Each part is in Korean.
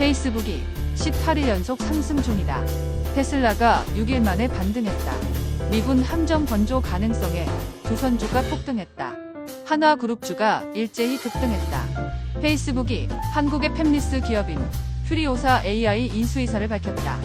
페이스북이 18일 연속 상승 중이다. 테슬라가 6일 만에 반등했다. 미군 함정 건조 가능성에 조선주가 폭등했다. 한화그룹주가 일제히 급등했다. 페이스북이 한국의 팹리스 기업인 퓨리오사 AI 인수 이사를 밝혔다.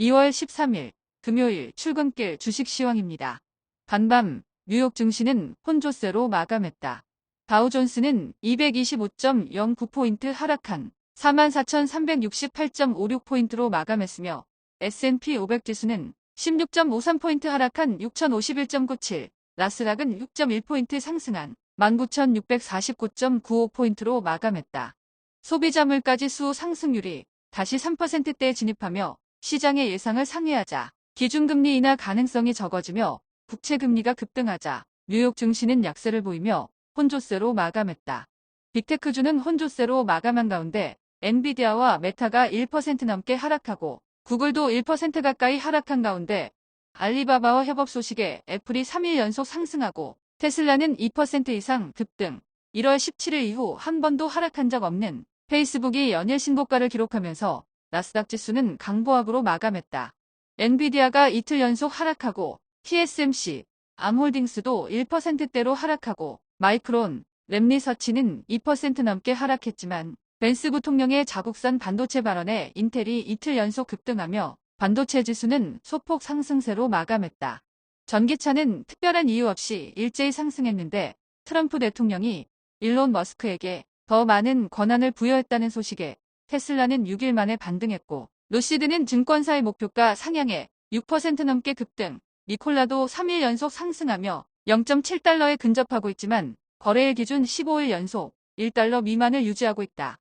2월 13일 금요일 출근길 주식 시황입니다. 반밤 뉴욕 증시는 혼조세로 마감했다. 다우존스는 225.09포인트 하락한 44,368.56포인트로 마감했으며 S&P 500 지수는 16.53포인트 하락한 6,051.97, 나스닥은 6.1포인트 상승한 19,649.95포인트로 마감했다. 소비자 물가지수 상승률이 다시 3%대에 진입하며 시장의 예상을 상회하자 기준금리 인하 가능성이 적어지며 국채 금리가 급등하자 뉴욕 증시는 약세를 보이며 혼조세로 마감했다. 빅테크주는 혼조세로 마감한 가운데 엔비디아와 메타가 1% 넘게 하락하고 구글도 1% 가까이 하락한 가운데 알리바바와 협업 소식에 애플이 3일 연속 상승하고 테슬라는 2% 이상 급등 1월 17일 이후 한 번도 하락한 적 없는 페이스북이 연일 신고가를 기록하면서 나스닥 지수는 강보합으로 마감했다. 엔비디아가 이틀 연속 하락하고 TSMC, 암홀딩스도 1%대로 하락하고 마이크론, 랩리서치는 2% 넘게 하락했지만 벤스 부통령의 자국산 반도체 발언에 인텔이 이틀 연속 급등하며 반도체 지수는 소폭 상승세로 마감했다. 전기차는 특별한 이유 없이 일제히 상승했는데 트럼프 대통령이 일론 머스크에게 더 많은 권한을 부여했다는 소식에 테슬라는 6일 만에 반등했고 루시드는 증권사의 목표가 상향에 6% 넘게 급등, 니콜라도 3일 연속 상승하며 0.7달러에 근접하고 있지만 거래일 기준 15일 연속 1달러 미만을 유지하고 있다.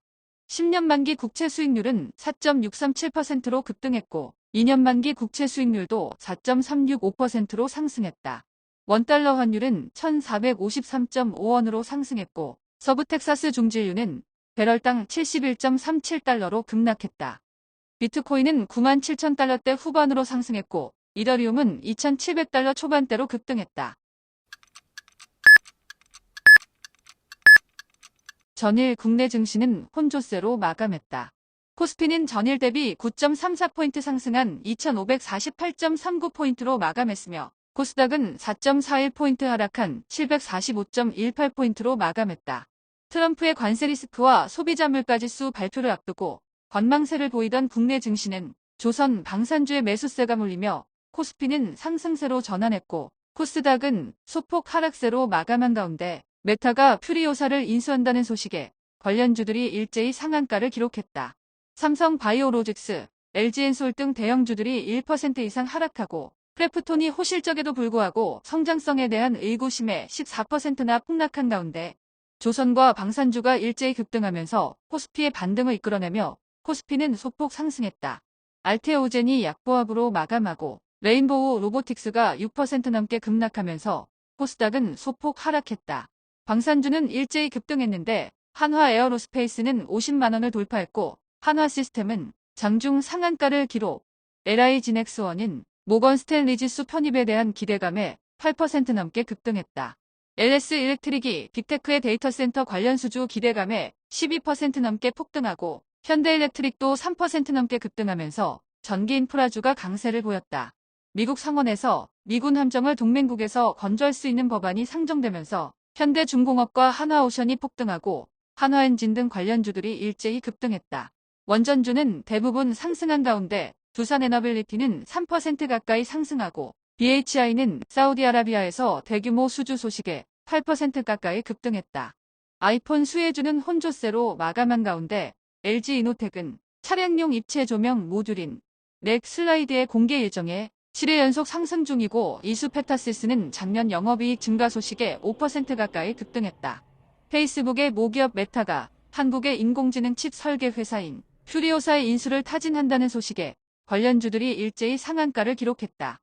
10년 만기 국채 수익률은 4.637%로 급등했고 2년 만기 국채 수익률도 4.365%로 상승했다. 원달러 환율은 1,453.5원으로 상승했고 서부 텍사스 중진류는 배럴당 71.37달러로 급락했다. 비트코인은 9만 7천 달러대 후반으로 상승했고 이더리움은 2,700달러 초반대로 급등했다. 전일 국내 증시는 혼조세로 마감했다. 코스피는 전일 대비 9.34포인트 상승한 2,548.39포인트로 마감했으며 코스닥은 4.41포인트 하락한 745.18포인트로 마감했다. 트럼프의 관세 리스크와 소비자 물가지수 발표를 앞두고 관망세를 보이던 국내 증시는 조선 방산주의 매수세가 몰리며 코스피는 상승세로 전환했고 코스닥은 소폭 하락세로 마감한 가운데 메타가 퓨리오사를 인수한다는 소식에 관련주들이 일제히 상한가를 기록했다. 삼성 바이오로직스, LG엔솔 등 대형주들이 1% 이상 하락하고 크래프톤이 호실적에도 불구하고 성장성에 대한 의구심에 14%나 폭락한 가운데 조선과 방산주가 일제히 급등하면서 코스피의 반등을 이끌어내며 코스피는 소폭 상승했다. 알테오젠이 약보합으로 마감하고 레인보우 로보틱스가 6% 넘게 급락하면서 코스닥은 소폭 하락했다. 방산주는 일제히 급등했는데 한화 에어로스페이스는 50만원을 돌파했고 한화 시스템은 장중 상한가를 기록. LI 지넥스원은 모건 스탠리 지수 편입에 대한 기대감에 8% 넘게 급등했다. LS 일렉트릭이 빅테크의 데이터 센터 관련 수주 기대감에 12% 넘게 폭등하고 현대일렉트릭도 3% 넘게 급등하면서 전기 인프라주가 강세를 보였다. 미국 상원에서 미군 함정을 동맹국에서 건조할 수 있는 법안이 상정되면서 현대중공업과 한화오션이 폭등하고 한화엔진 등 관련주들이 일제히 급등했다. 원전주는 대부분 상승한 가운데 두산에너빌리티는 3% 가까이 상승하고 BHI는 사우디아라비아에서 대규모 수주 소식에 8% 가까이 급등했다. 아이폰 수혜주는 혼조세로 마감한 가운데 LG 이노텍은 차량용 입체 조명 모듈인 렉 슬라이드의 공개 예정에 7일 연속 상승 중이고 이수페타시스는 작년 영업이익 증가 소식에 5% 가까이 급등했다. 페이스북의 모기업 메타가 한국의 인공지능 칩 설계 회사인 퓨리오사의 인수를 타진한다는 소식에 관련주들이 일제히 상한가를 기록했다.